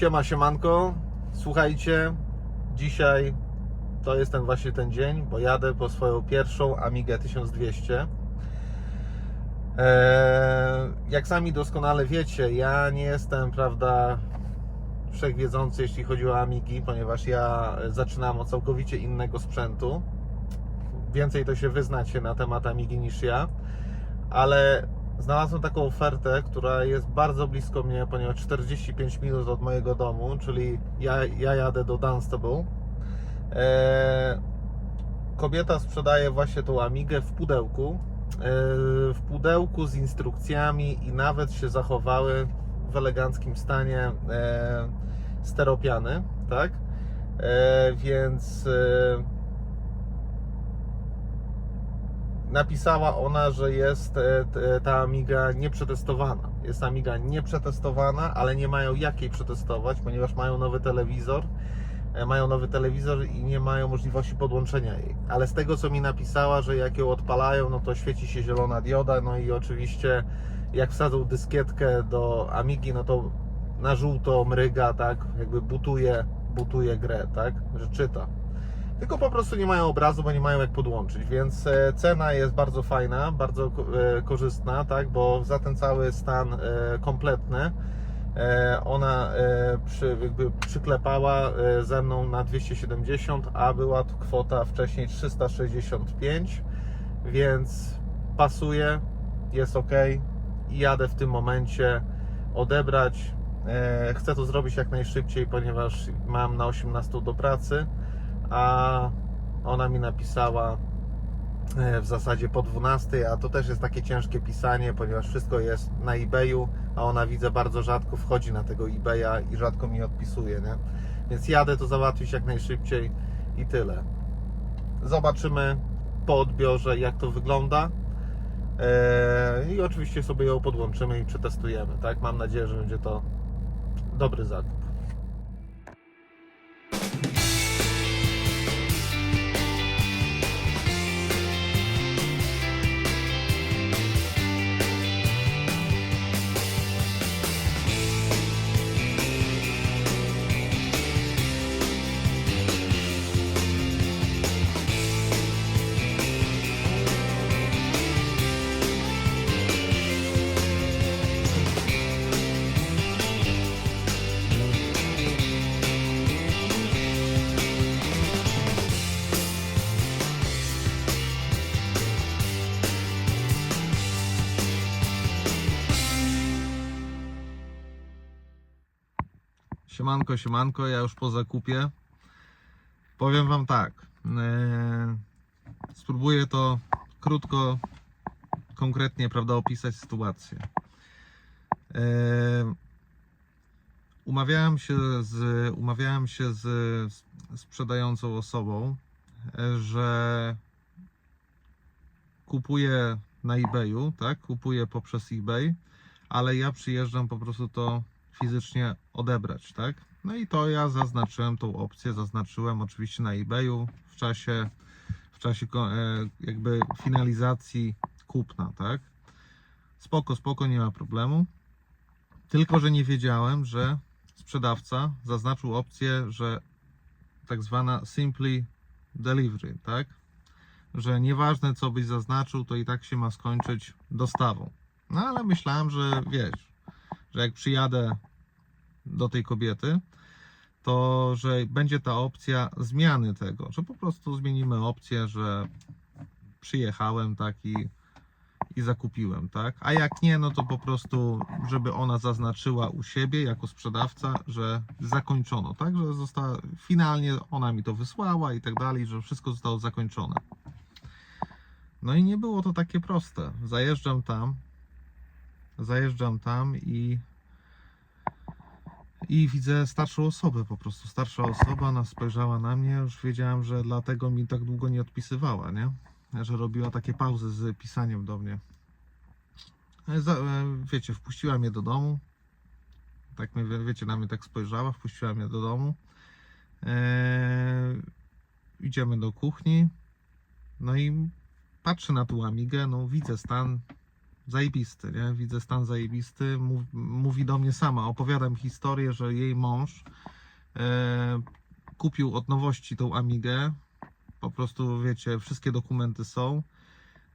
Siema, siemanko. Słuchajcie, dzisiaj to jest ten właśnie ten dzień, bo jadę po swoją pierwszą Amigę 1200. Eee, jak sami doskonale wiecie, ja nie jestem, prawda, wszechwiedzący, jeśli chodzi o Amigi, ponieważ ja zaczynam od całkowicie innego sprzętu. Więcej to się wyznacie na temat Amigi niż ja, ale znalazłem taką ofertę, która jest bardzo blisko mnie, ponieważ 45 minut od mojego domu, czyli ja, ja jadę do Dunstable. Eee, kobieta sprzedaje właśnie tą Amigę w pudełku. Eee, w pudełku z instrukcjami i nawet się zachowały w eleganckim stanie eee, steropiany, tak? Eee, więc eee, napisała ona, że jest e, t- ta Amiga nieprzetestowana. Jest Amiga nieprzetestowana, ale nie mają jak jej przetestować, ponieważ mają nowy telewizor. e, Mają nowy telewizor i nie mają możliwości podłączenia jej. Ale z tego co mi napisała, że jak ją odpalają, no to świeci się zielona dioda, no i oczywiście jak wsadzą dyskietkę do Amigi, no to na żółto mryga, tak, jakby butuje, butuje grę, tak, że czyta tylko po prostu nie mają obrazu, bo nie mają jak podłączyć, więc e, cena jest bardzo fajna, bardzo e, korzystna, tak, bo za ten cały stan e, kompletny ona przy, przyklepała ze mną na 270, a była to kwota wcześniej 365, więc pasuje, jest ok i jadę w tym momencie odebrać. Chcę to zrobić jak najszybciej, ponieważ mam na 18 do pracy a ona mi napisała e, w zasadzie po 12, a to też jest takie ciężkie pisanie, ponieważ wszystko jest na eBayu, a ona widzę bardzo rzadko wchodzi na tego eBaya i rzadko mi odpisuje, nie? Więc jadę to załatwić jak najszybciej i tyle. Zobaczymy po odbiorze jak to wygląda. E, I oczywiście sobie ją podłączymy i przetestujemy, tak? Mam nadzieję, że będzie to dobry zakup. Siemanko, siemanko, ja już po zakupie. Powiem Wam tak. e, spróbuję to krótko, konkretnie, prawda, opisać sytuację. E, umawiałem się z, umawiałem się z sprzedającą osobą, e, że kupuję na eBayu, tak? Kupuję poprzez eBay, ale ja przyjeżdżam po prostu to fizycznie odebrać, tak? No i to ja zaznaczyłem tą opcję, zaznaczyłem oczywiście na eBayu w czasie, w czasie e, jakby finalizacji kupna, tak? Spoko, spoko, nie ma problemu. Tylko, że nie wiedziałem, że sprzedawca zaznaczył opcję, że tak zwana simply delivery, tak? Że nieważne co byś zaznaczył, to i tak się ma skończyć dostawą. No ale myślałem, że wiesz, że jak przyjadę do tej kobiety, to że będzie ta opcja zmiany tego, że po prostu zmienimy opcję, że przyjechałem tak i, i zakupiłem, tak? A jak nie, no to po prostu, żeby ona zaznaczyła u siebie jako sprzedawca, że zakończono, tak? Że została, finalnie ona mi to wysłała i tak dalej, że wszystko zostało zakończone. No i nie było to takie proste. Zajeżdżam tam, zajeżdżam tam i i widzę starszą osobę po prostu. Starsza osoba, ona spojrzała na mnie, już wiedziałem, że dlatego mi tak długo nie odpisywała, nie? Że robiła takie pauzy z pisaniem do mnie. E, e, wiecie, wpuściła mnie do domu. Tak mnie, wie- wiecie, na mnie tak spojrzała, wpuściła mnie do domu. E, idziemy do kuchni. No i patrzę na tą Amigę, no widzę stan zajebisty, nie? Widzę stan zajebisty. Mów, mówi do mnie sama, opowiadam historię, że jej mąż e, kupił od nowości tą Amigę. Po prostu, wiecie, wszystkie dokumenty są.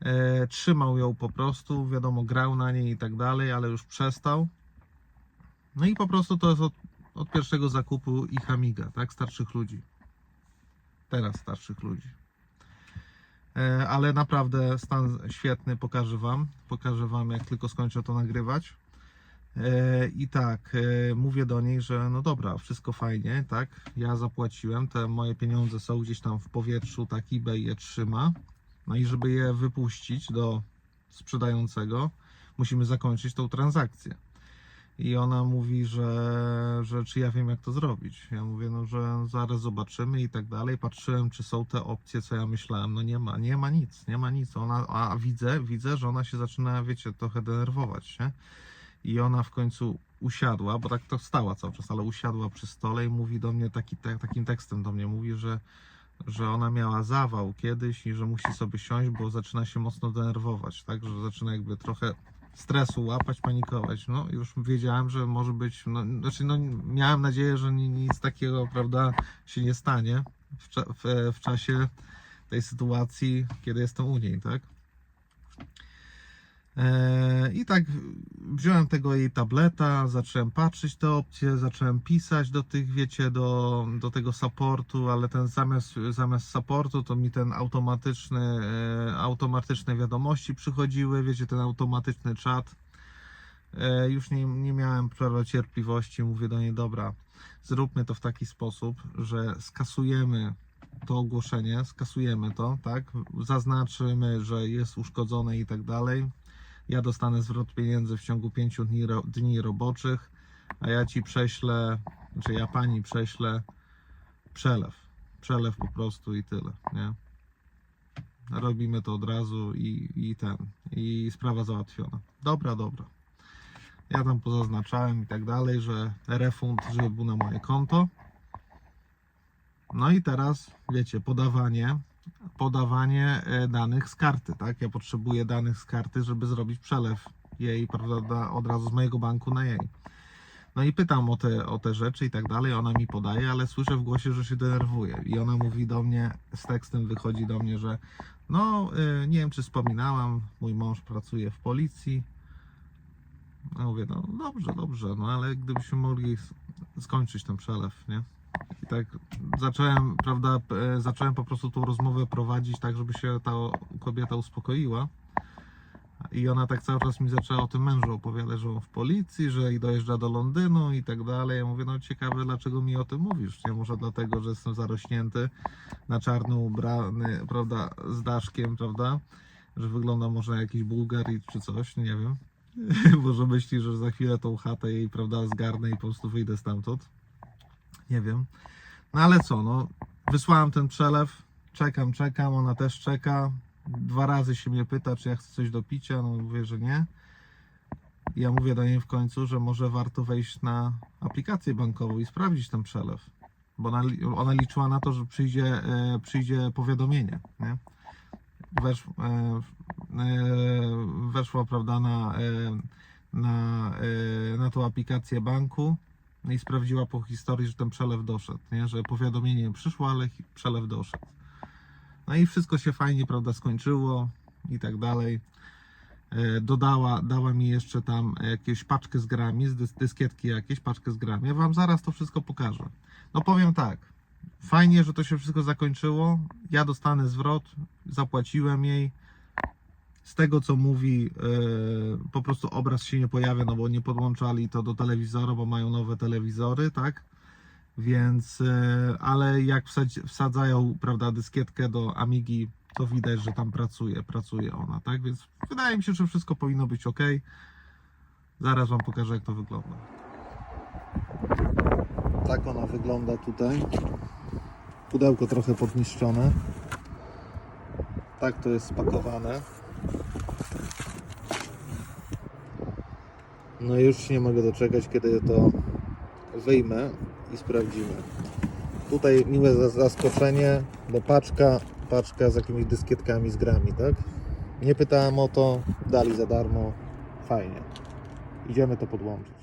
E, trzymał ją po prostu, wiadomo, grał na niej i tak dalej, ale już przestał. No i po prostu to jest od, od pierwszego zakupu ich Amiga, tak? Starszych ludzi. Teraz starszych ludzi. E, ale naprawdę stan świetny, pokażę Wam. Pokażę Wam, jak tylko skończę to nagrywać. E, I tak, e, mówię do niej, że no dobra, wszystko fajnie, tak? Ja zapłaciłem, te moje pieniądze są gdzieś tam w powietrzu, tak eBay je trzyma. No i żeby je wypuścić do sprzedającego, musimy zakończyć tą transakcję. I ona mówi, że, że czy ja wiem, jak to zrobić. Ja mówię, no, że zaraz zobaczymy i tak dalej. Patrzyłem, czy są te opcje, co ja myślałem. No nie ma, nie ma nic, nie ma nic. Ona, a widzę, widzę, że ona się zaczyna, wiecie, trochę denerwować, nie? I ona w końcu usiadła, bo tak to stała cały czas, ale usiadła przy stole i mówi do mnie taki, takim tekstem do mnie mówi, że, że ona miała zawał kiedyś i że musi sobie siąść, bo zaczyna się mocno denerwować, tak? Że zaczyna jakby trochę stresu łapać, panikować. No już wiedziałem, że może być, no, znaczy no miałem nadzieję, że ni- nic takiego, prawda, się nie stanie w, w, w czasie tej sytuacji, kiedy jestem u niej, tak? E, I tak wziąłem tego jej tableta, zacząłem patrzeć te opcje, zacząłem pisać do tych, wiecie, do, do tego supportu, ale ten zamiast, zamiast supportu to mi ten automatyczny, e, automatyczne wiadomości przychodziły, wiecie, ten automatyczny czat. E, Już nie, nie miałem prawda, cierpliwości, mówię do niej, dobra, zróbmy to w taki sposób, że skasujemy to ogłoszenie, skasujemy to, tak? Zaznaczymy, że jest uszkodzone i tak dalej. Ja dostanę zwrot pieniędzy w ciągu 5 dni, dni roboczych, a ja ci prześlę, czy ja pani prześlę przelew. Przelew po prostu i tyle, nie? Robimy to od razu i, i ten, i sprawa załatwiona. Dobra, dobra. Ja tam pozaznaczałem i tak dalej, że refund, żeby był na moje konto. No i teraz, wiecie, podawanie, podawanie e, danych z karty, tak? Ja potrzebuję danych z karty, żeby zrobić przelew jej, prawda, od razu z mojego banku na jej. No i pytam o te, o te rzeczy i tak dalej, ona mi podaje, ale słyszę w głosie, że się denerwuje. I ona mówi do mnie, z tekstem wychodzi do mnie, że no, y, nie wiem czy wspominałam, mój mąż pracuje w policji. No mówię, no dobrze, dobrze, no ale gdybyśmy mogli skończyć ten przelew, nie? Tak zacząłem, prawda, e, zacząłem po prostu tą rozmowę prowadzić tak, żeby się ta kobieta uspokoiła. I ona tak cały czas mi zaczęła o tym mężu opowiadać, że on w policji, że i dojeżdża do Londynu i tak dalej. Ja mówię, no ciekawe, dlaczego mi o tym mówisz? Nie może dlatego, że jestem zarośnięty, na czarno ubrany, prawda, z daszkiem, prawda? Że wygląda może jakiś Bułgarii czy coś, nie wiem. może myśli, że za chwilę tą chatę jej, prawda, zgarnę i po prostu wyjdę stamtąd. Nie wiem. No ale co, no, wysłałem ten przelew, czekam, czekam, ona też czeka. Dwa razy się mnie pyta, czy ja chcę coś do picia, no mówię, że nie. Ja mówię do niej w końcu, że może warto wejść na aplikację bankową i sprawdzić ten przelew. Bo ona, ona liczyła na to, że przyjdzie, e, przyjdzie powiadomienie, nie? Wesz, e, e, weszła, prawda, na, e, na, e, na tą aplikację banku i sprawdziła po historii, że ten przelew doszedł, nie? że powiadomienie przyszło, ale przelew doszedł. No i wszystko się fajnie, prawda, skończyło i tak dalej. E, Dodała, dała mi jeszcze tam jakieś paczkę z grami, z dys- dyskietki jakieś, paczkę z grami. Ja wam zaraz to wszystko pokażę. No powiem tak, fajnie, że to się wszystko zakończyło. Ja dostanę zwrot, zapłaciłem jej. Z tego co mówi, e, po prostu obraz się nie pojawia, no bo nie podłączali to do telewizora, bo mają nowe telewizory, tak? Więc, e, ale jak wsadzają, prawda, dyskietkę do Amigi, to widać, że tam pracuje, pracuje ona, tak? Więc wydaje mi się, że wszystko powinno być ok. Zaraz Wam pokażę, jak to wygląda. Tak ona wygląda tutaj. Pudełko trochę podniszczone. Tak to jest spakowane. No już nie mogę doczekać, kiedy to wyjmę i sprawdzimy. Tutaj miłe za- zaskoczenie, bo paczka, paczka z jakimiś dyskietkami z grami, tak? Nie pytałem o to, dali za darmo. Fajnie. Idziemy to podłączyć.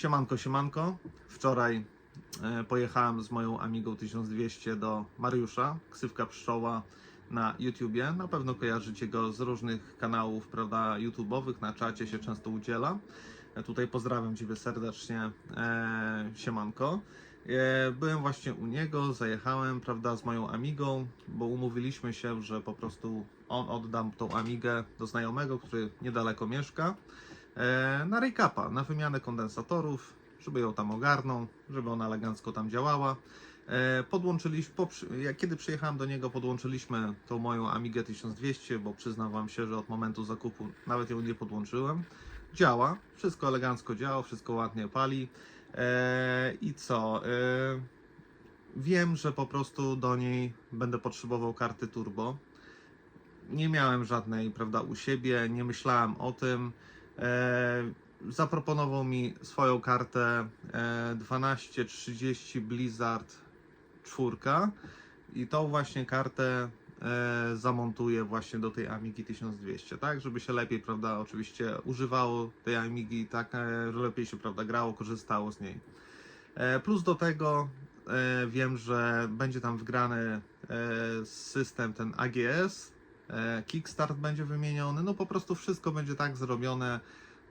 Siemanko, siemanko. Wczoraj e, pojechałem z moją Amigą 1200 do Mariusza, ksywka pszczoła na YouTubie. Na pewno kojarzycie go z różnych kanałów, prawda, YouTubeowych, na czacie się często udziela. E, Tutaj pozdrawiam Ciebie serdecznie, e, siemanko. Byłem właśnie u niego, zajechałem, prawda, z moją Amigą, bo umówiliśmy się, że po prostu on oddam tą Amigę do znajomego, który niedaleko mieszka na rejkapa, na wymianę kondensatorów, żeby ją tam ogarnął, żeby ona elegancko tam działała. E, Podłączyliśmy, po, kiedy przyjechałem do niego, podłączyliśmy tą moją Amigę 1200, bo przyznam Wam się, że od momentu zakupu nawet ją nie podłączyłem. Działa, wszystko elegancko działa, wszystko ładnie pali. E, I co? E, wiem, że po prostu do niej będę potrzebował karty turbo. Nie miałem żadnej, prawda, u siebie, nie myślałem o tym. E, zaproponował mi swoją kartę e, 1230 Blizzard 4 i tą właśnie kartę e, zamontuję właśnie do tej Amigi 1200, tak, żeby się lepiej, prawda, oczywiście używało tej Amigi, tak, e, lepiej się, prawda, grało, korzystało z niej. E, plus do tego e, wiem, że będzie tam wgrany e, system ten AGS, e, Kickstart będzie wymieniony, no po prostu wszystko będzie tak zrobione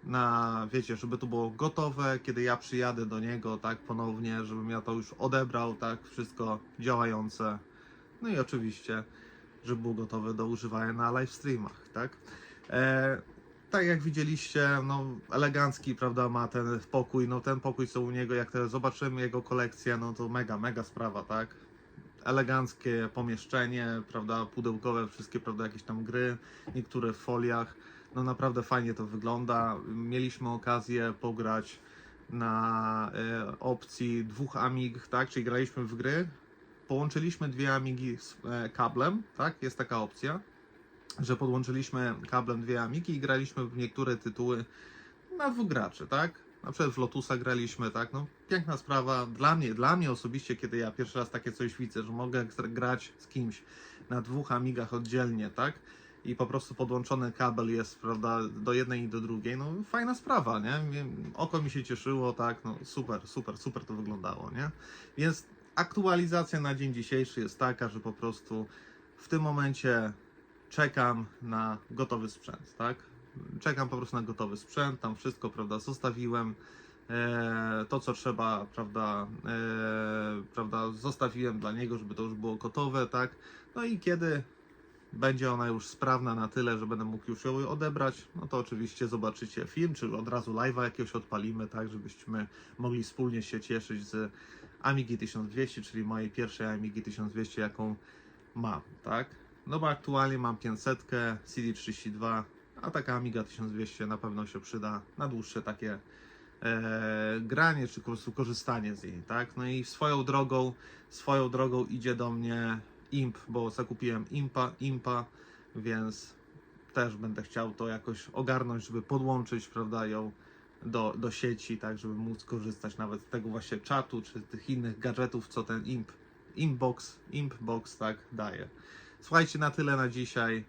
na, wiecie, żeby to było gotowe, kiedy ja przyjadę do niego, tak, ponownie, żebym ja to już odebrał, tak, wszystko działające. No i oczywiście, żeby było gotowe do używania na live streamach, tak. E, tak jak widzieliście, no elegancki, prawda, ma ten pokój, no ten pokój co u niego, jak te zobaczymy jego kolekcję, no to mega, mega sprawa, tak. Eleganckie pomieszczenie, prawda, pudełkowe, wszystkie, prawda, jakieś tam gry, niektóre w foliach. No naprawdę fajnie to wygląda. Mieliśmy okazję pograć na e, opcji dwóch Amig, tak? Czyli graliśmy w gry. Połączyliśmy dwie Amigi z e, kablem, tak? Jest taka opcja, że podłączyliśmy kablem dwie Amigi i graliśmy w niektóre tytuły na dwóch graczy, tak? Na przykład w Lotusa graliśmy, tak? No piękna sprawa dla mnie, dla mnie osobiście, kiedy ja pierwszy raz takie coś widzę, że mogę grać z kimś na dwóch Amigach oddzielnie, tak? i po prostu podłączony kabel jest, prawda, do jednej i do drugiej, no fajna sprawa, nie? Oko mi się cieszyło, tak, no super, super, super to wyglądało, nie? Więc aktualizacja na dzień dzisiejszy jest taka, że po prostu w tym momencie czekam na gotowy sprzęt, tak? Czekam po prostu na gotowy sprzęt, tam wszystko, prawda, zostawiłem. E, to, co trzeba, prawda, e, prawda, zostawiłem dla niego, żeby to już było gotowe, tak? No i kiedy będzie ona już sprawna na tyle, że będę mógł już ją odebrać, no to oczywiście zobaczycie film, czy od razu live'a jakiegoś odpalimy, tak, żebyśmy mogli wspólnie się cieszyć z Amigi 1200, czyli mojej pierwszej Amigi 1200, jaką mam, tak. No bo aktualnie mam 500, CD32, a taka Amiga 1200 na pewno się przyda na dłuższe takie e, granie, czy po prostu korzystanie z niej, tak. No i swoją drogą, swoją drogą idzie do mnie imp, bo zakupiłem impa, impa, więc też będę chciał to jakoś ogarnąć, żeby podłączyć, prawda, ją do, do sieci, tak żeby móc korzystać nawet z tego właśnie czatu, czy tych innych gadżetów, co ten imp, Impbox, Impbox tak daje. Słuchajcie, na tyle na dzisiaj.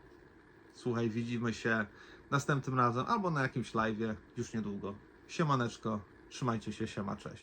Słuchaj, widzimy się następnym razem albo na jakimś live'ie już niedługo. Siemaneczko, trzymajcie się, siema, cześć.